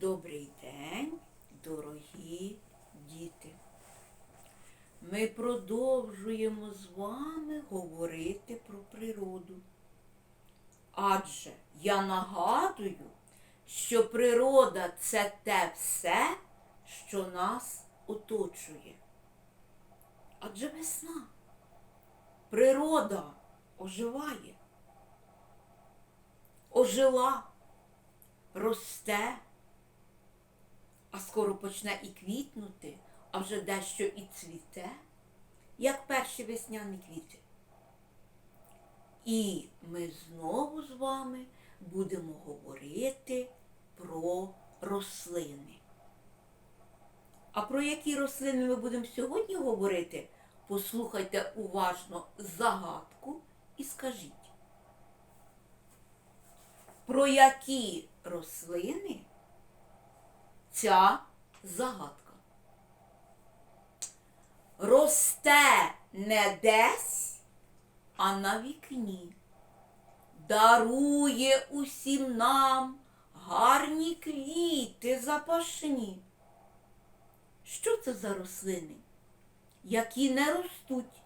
Добрий день, дорогі діти. Ми продовжуємо з вами говорити про природу. Адже я нагадую, що природа це те все, що нас оточує. Адже весна. Природа оживає, ожила, росте, скоро почне і квітнути, а вже дещо і цвіте, як перші весняні квіти. І ми знову з вами будемо говорити про рослини. А про які рослини ми будемо сьогодні говорити? Послухайте уважно загадку і скажіть. Про які рослини ця загадка? Росте не десь, а на вікні. Дарує усім нам гарні квіти запашні. Що це за рослини, які не ростуть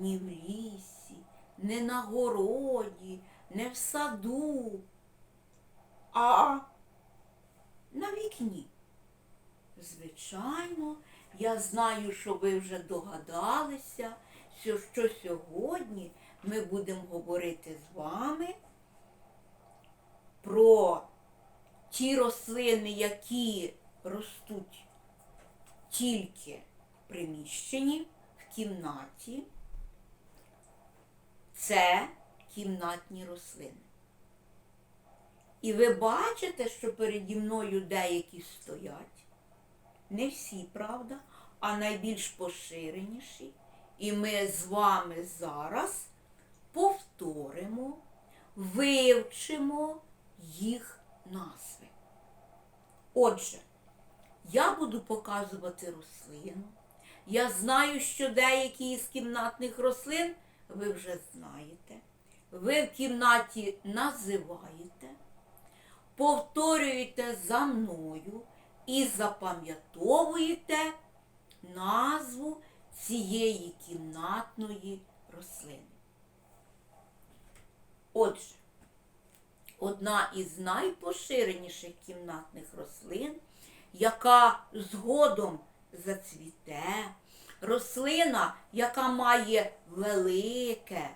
ні в лісі, ні на городі, не в саду, а на вікні? Звичайно, я знаю, що ви вже догадалися, що, що сьогодні ми будемо говорити з вами про ті рослини, які ростуть тільки в приміщенні, в кімнаті. Це кімнатні рослини. І ви бачите, що переді мною деякі стоять. Не всі, правда, а найбільш поширеніші. І ми з вами зараз повторимо, вивчимо їх назви. Отже, я буду показувати рослину. Я знаю, що деякі із кімнатних рослин ви вже знаєте. Ви в кімнаті називаєте, повторюєте за мною і запам'ятовуєте назву цієї кімнатної рослини. Отже, одна із найпоширеніших кімнатних рослин, яка згодом зацвіте, рослина, яка має велике,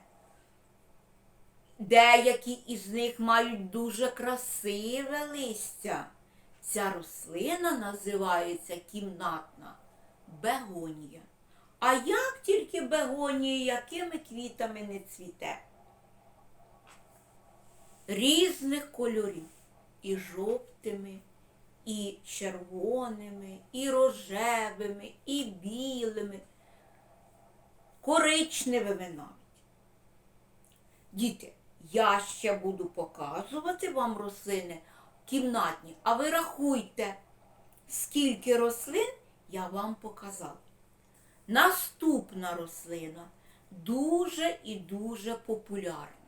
деякі із них мають дуже красиве листя. Ця рослина називається кімнатна бегонія. А як тільки бегонія, якими квітами не цвіте? Різних кольорів. І жовтими, і червоними, і рожевими, і білими, коричневими навіть. Діти, я ще буду показувати вам рослини кімнатні, а ви рахуйте, скільки рослин я вам показав. Наступна рослина дуже і дуже популярна.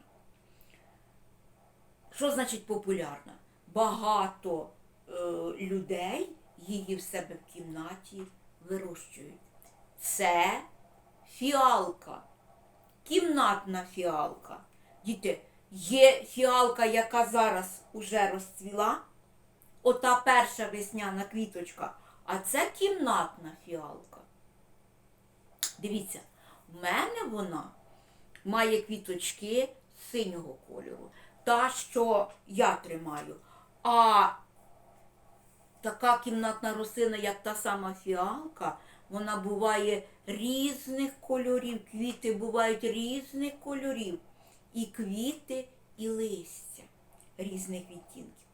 Що значить популярна? Багато е, людей її в себе в кімнаті вирощують. Це фіалка, кімнатна фіалка. Діти, є фіалка, яка зараз уже розцвіла. Ота перша весняна квіточка, а це кімнатна фіалка. Дивіться, в мене вона має квіточки синього кольору. Та, що я тримаю. А така кімнатна рослина, як та сама фіалка, вона буває різних кольорів. Квіти бувають різних кольорів. І квіти, і листя різних відтінків.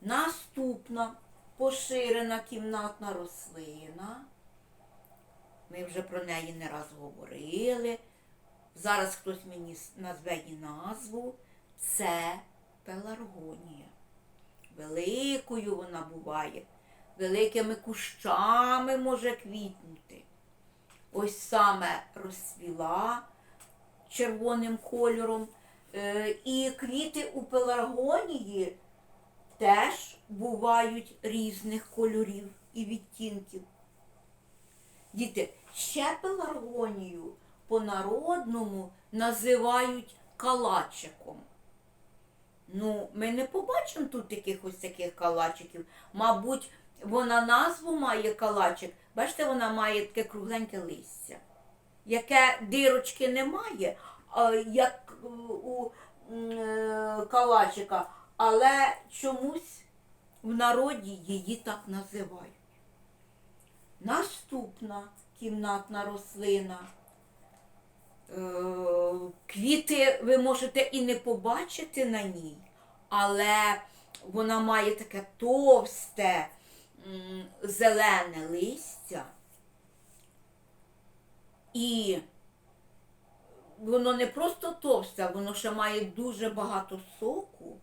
Наступна поширена кімнатна рослина. Ми вже про неї не раз говорили. Зараз хтось мені назве її назву. Це пеларгонія. Великою вона буває, великими кущами може квітнути. Ось саме розцвіла червоним кольором. Е, І квіти у пеларгонії теж бувають різних кольорів і відтінків. Діти, ще пеларгонію по-народному називають калачиком. Ну, ми не побачимо тут якихось таких калачиків. Мабуть, вона назву має калачик. Бачите, вона має таке кругленьке листя, яке дирочки немає, як е, у е, калачика, але чомусь в народі її так називають. Наступна кімнатна рослина. Е, Квіти ви можете і не побачити на ній, але вона має таке товсте зелене листя. І воно не просто товсте, воно ще має дуже багато соку.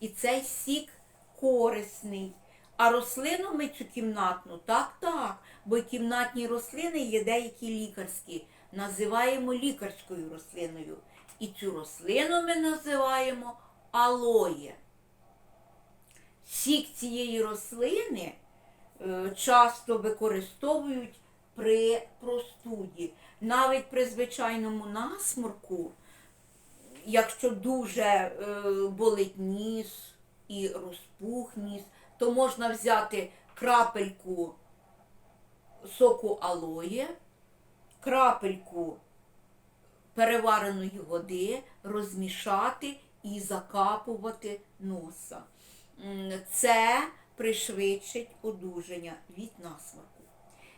І цей сік корисний. А рослину ми цю кімнатну, так, так, бо кімнатні рослини є деякі лікарські. Називаємо лікарською рослиною. І цю рослину ми називаємо алоє. Сік цієї рослини е, часто використовують при простуді. Навіть при звичайному насморку, якщо дуже е, болить ніс і розпух ніс, то можна взяти крапельку соку алоє, крапельку перевареної води, розмішати і закапувати носа. Це пришвидшить одужання від насморку.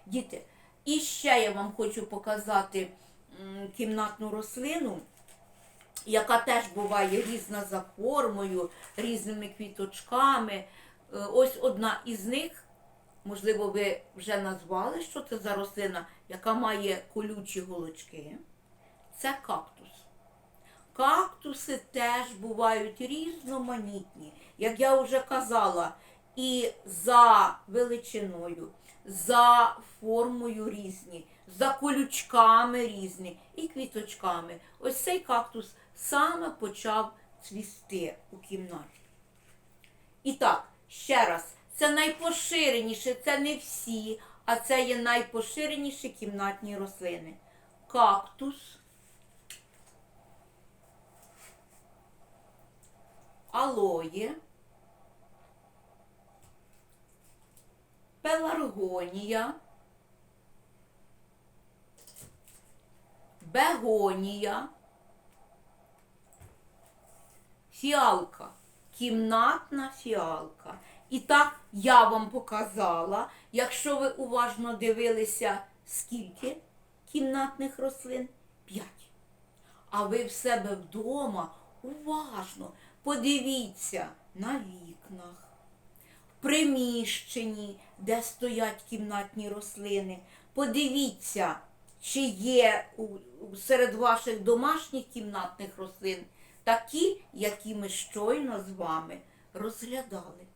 Діти, і ще я вам хочу показати кімнатну рослину, яка теж буває різна за формою, різними квіточками. Е, Ось одна із них, можливо, ви вже назвали, що це за рослина, яка має колючі голочки. Це кактус. Кактуси теж бувають різноманітні, як я вже казала, і за величиною, за формою різні, за колючками різні і квіточками. Ось цей кактус саме почав цвісти у кімнаті. І так, ще раз, це найпоширеніше, це не всі, а це є найпоширеніші кімнатні рослини. Кактус. алоє, пеларгонія, бегонія, фіалка, кімнатна фіалка. І так я вам показала, якщо ви уважно дивилися, скільки кімнатних рослин? П'ять. А ви в себе вдома уважно подивіться на вікнах, приміщенні, де стоять кімнатні рослини. Подивіться, чи є серед ваших домашніх кімнатних рослин такі, які ми щойно з вами розглядали.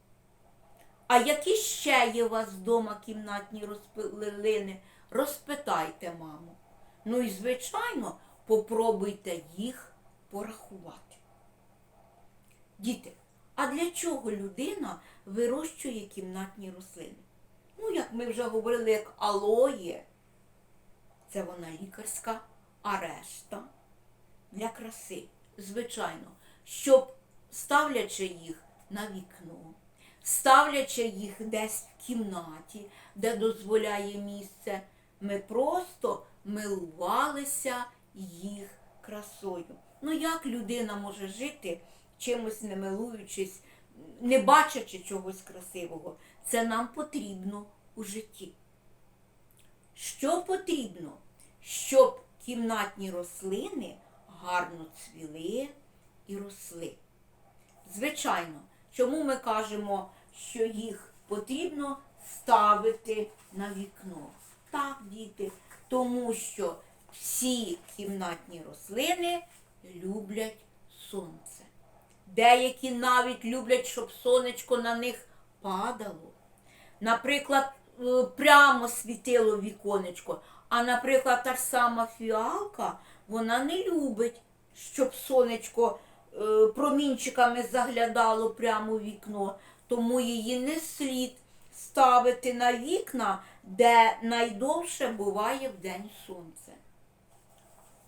А які ще є у вас вдома кімнатні рослини? Розпитайте маму. Ну і, звичайно, попробуйте їх порахувати. Діти, а для чого людина вирощує кімнатні рослини? Ну, як ми вже говорили, як алоє, це вона лікарська, а решта для краси. Звичайно, щоб ставлячи їх на вікно, ставлячи їх десь в кімнаті, де дозволяє місце, ми просто милувалися їх красою. Ну як людина може жити, чимось не милуючись, не бачачи чогось красивого? Це нам потрібно у житті. Що потрібно, щоб кімнатні рослини гарно цвіли і росли? Звичайно, чому ми кажемо, що їх потрібно ставити на вікно? Так, діти, тому що всі кімнатні рослини люблять сонце. Деякі навіть люблять, щоб сонечко на них падало. Наприклад, е, прямо світило віконечко. А, наприклад, та ж сама фіалка, вона не любить, щоб сонечко е, промінчиками заглядало прямо в вікно, тому її не слід ставити на вікна, де найдовше буває в день сонце.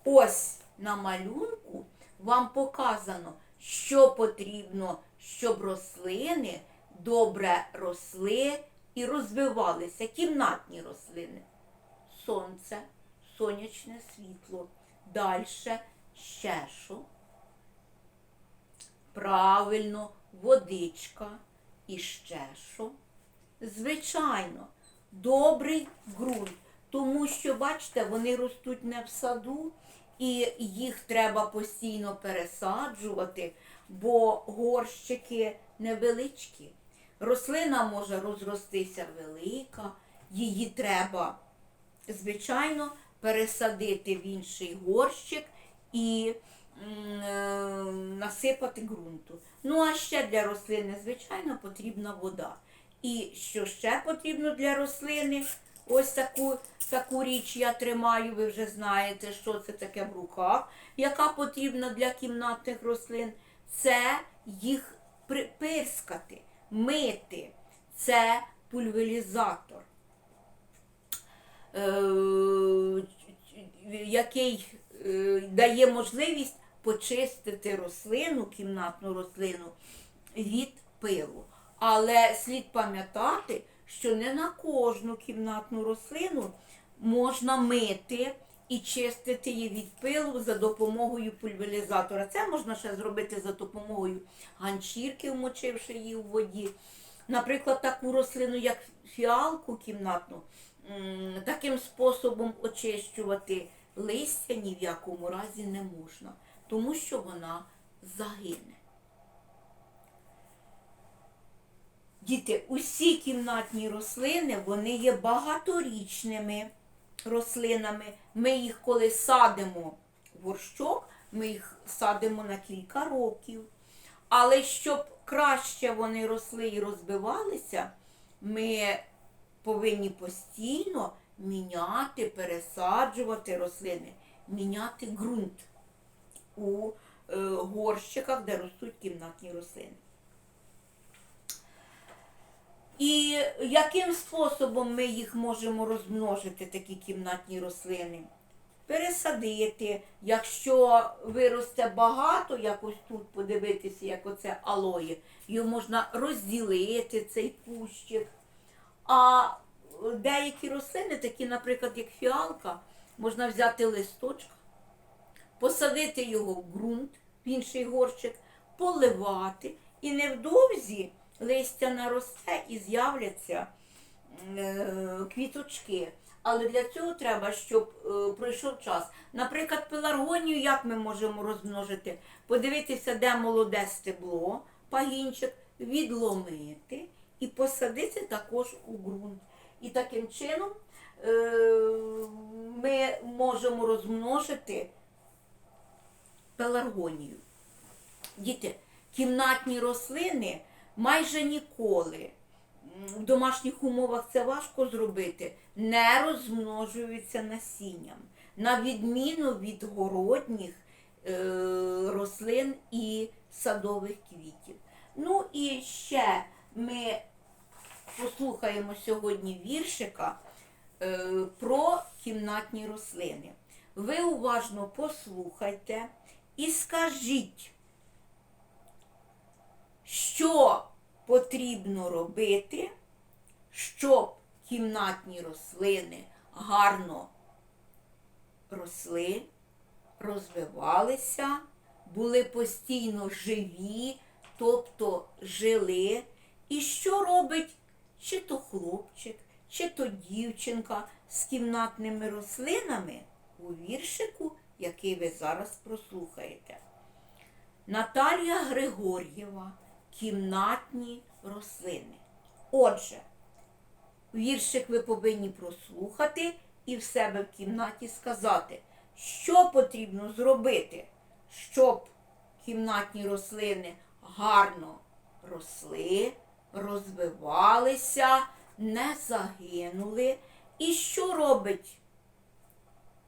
Ось на малюнку вам показано, що потрібно, щоб рослини добре росли і розвивалися. Кімнатні рослини. Сонце, сонячне світло. Далі ще що? Правильно, водичка і ще що? Звичайно, добрий ґрунт. Тому що, бачите, вони ростуть не в саду, і їх треба постійно пересаджувати, бо горщики невеличкі. Рослина може розростися велика, її треба, звичайно, пересадити в інший горщик і е, насипати ґрунту. Ну, а ще для рослини, звичайно, потрібна вода. І що ще потрібно для рослини? Ось таку, таку річ я тримаю, ви вже знаєте, що це таке в руках, яка потрібна для кімнатних рослин. Це їх припирскати, мити. Це пульверізатор, е, який е, дає можливість почистити рослину, кімнатну рослину від пилу. Але слід пам'ятати, що не на кожну кімнатну рослину можна мити і чистити її від пилу за допомогою пульверизатора. Це можна ще зробити за допомогою ганчірки, вмочивши її у воді. Наприклад, таку рослину, як фіалку кімнатну, таким способом очищувати листя ні в якому разі не можна, тому що вона загине. Діти, усі кімнатні рослини, вони є багаторічними рослинами. Ми їх, коли садимо в горщок, ми їх садимо на кілька років. Але щоб краще вони росли і розбивалися, ми повинні постійно міняти, пересаджувати рослини, міняти ґрунт у е, горщиках, де ростуть кімнатні рослини. І яким способом ми їх можемо розмножити, такі кімнатні рослини? Пересадити, якщо виросте багато, якось тут подивитися, як оце алоє, його можна розділити, цей кущик. А деякі рослини, такі, наприклад, як фіалка, можна взяти листочка, посадити його в ґрунт, в інший горщик, поливати, і невдовзі листя наросте і з'являться е, квіточки. Але для цього треба, щоб е, пройшов час. Наприклад, пеларгонію як ми можемо розмножити? Подивитися, де молоде стебло, пагінчик, відломити і посадити також у ґрунт. І таким чином е, ми можемо розмножити пеларгонію. Діти, кімнатні рослини майже ніколи в домашніх умовах це важко зробити, не розмножуються насінням, на відміну від городніх е, рослин і садових квітів. Ну і ще ми послухаємо сьогодні віршика е, про кімнатні рослини. Ви уважно послухайте і скажіть, що потрібно робити, щоб кімнатні рослини гарно росли, розвивалися, були постійно живі, тобто жили. І що робить чи то хлопчик, чи то дівчинка з кімнатними рослинами у віршику, який ви зараз прослухаєте. Наталія Григор'єва Кімнатні рослини. Отже, віршик ви повинні прослухати і в себе в кімнаті сказати, що потрібно зробити, щоб кімнатні рослини гарно росли, розвивалися, не загинули. І що робить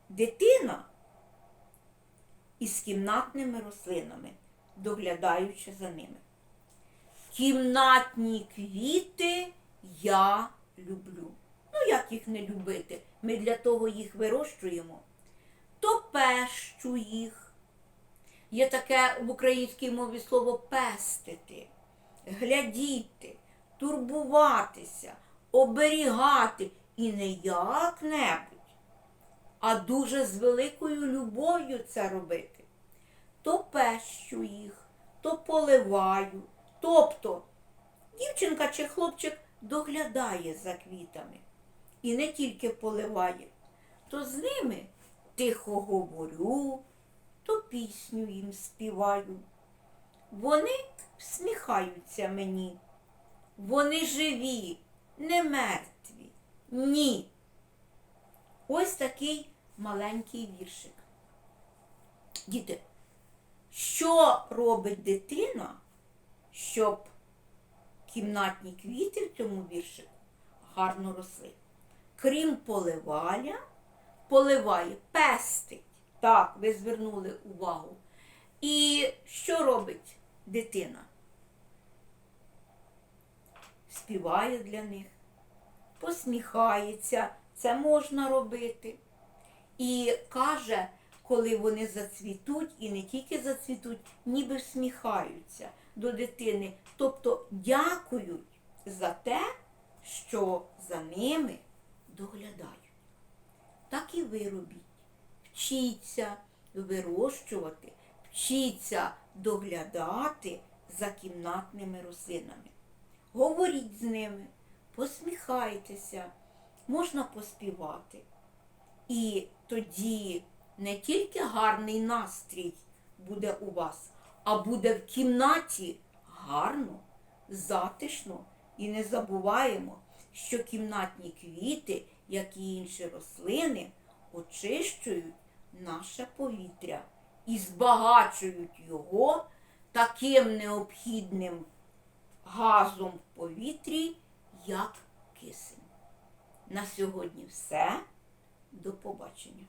дитина із кімнатними рослинами? доглядаючи за ними. Кімнатні квіти я люблю. Ну, як їх не любити? Ми для того їх вирощуємо. То пещу їх. Є таке в українській мові слово пестити, глядіти, турбуватися, оберігати і не як-небудь, а дуже з великою любов'ю це робити. То пещу їх, то поливаю. Тобто дівчинка чи хлопчик доглядає за квітами і не тільки поливає, то з ними тихо говорю, то пісню їм співаю. Вони всміхаються мені. Вони живі, не мертві. Ні. Ось такий маленький віршик. Діти, що робить дитина, щоб кімнатні квіти в цьому віршику гарно росли? Крім поливання, поливає, пестить. Так, ви звернули увагу. І що робить дитина? Співає для них, посміхається, це можна робити. І каже, коли вони зацвітуть, і не тільки зацвітуть, ніби всміхаються до дитини. Тобто дякують за те, що за ними доглядають. Так і ви робіть. Вчіться вирощувати, вчіться доглядати за кімнатними рослинами. Говоріть з ними, посміхайтеся, можна поспівати. І тоді не тільки гарний настрій буде у вас, а буде в кімнаті гарно, затишно. І не забуваємо, що кімнатні квіти, як і інші рослини, очищують наше повітря і збагачують його таким необхідним газом в повітрі, як кисень. На сьогодні все. До побачення.